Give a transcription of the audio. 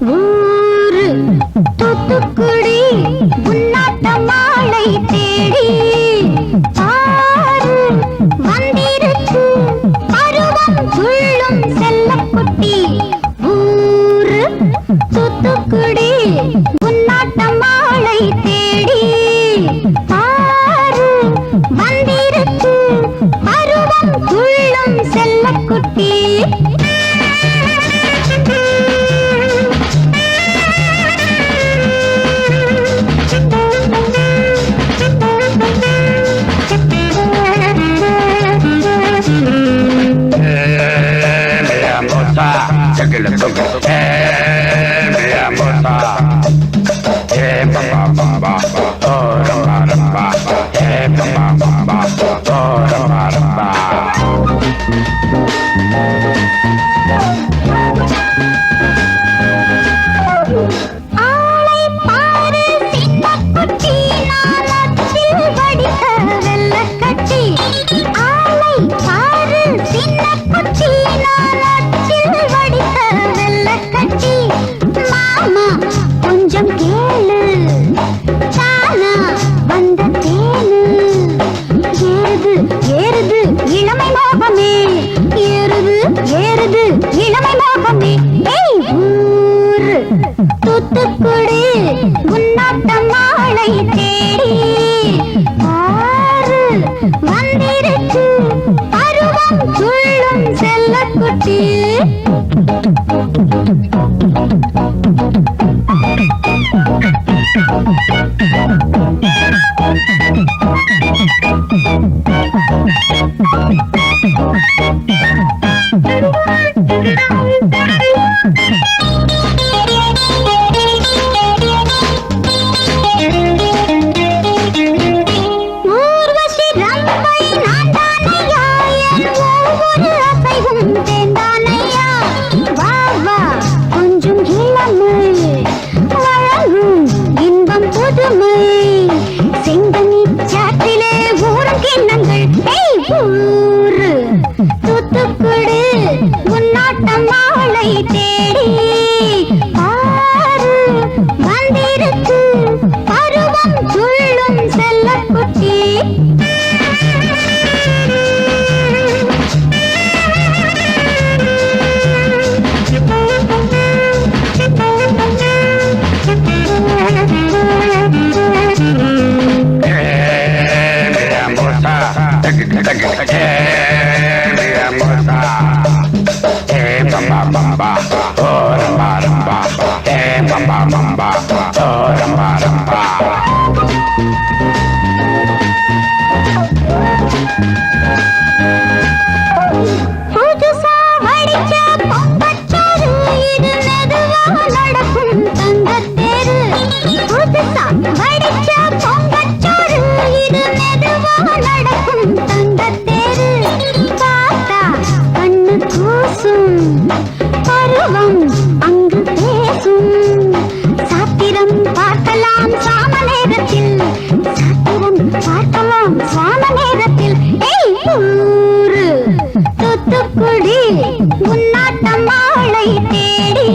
ஊரு தூத்துக்குடி உன்னாட்ட மாலை தேடி செல்லக்குட்டி. ஊரு Thoothukudi que le toque. Eh, mi amor, eh, papá, papá. Thoothukudi உன்னாட்டம் நாளைத்தே Nani! ba. தத்துவம் அங்கு பேசும். சாத்திரம் பார்க்கலாம் சாம நேரத்தில் சாத்திரம் பார்க்கலாம் சாம நேரத்தில் தூத்துக்குடி உன்னாட்டம் ஆளை தேடி.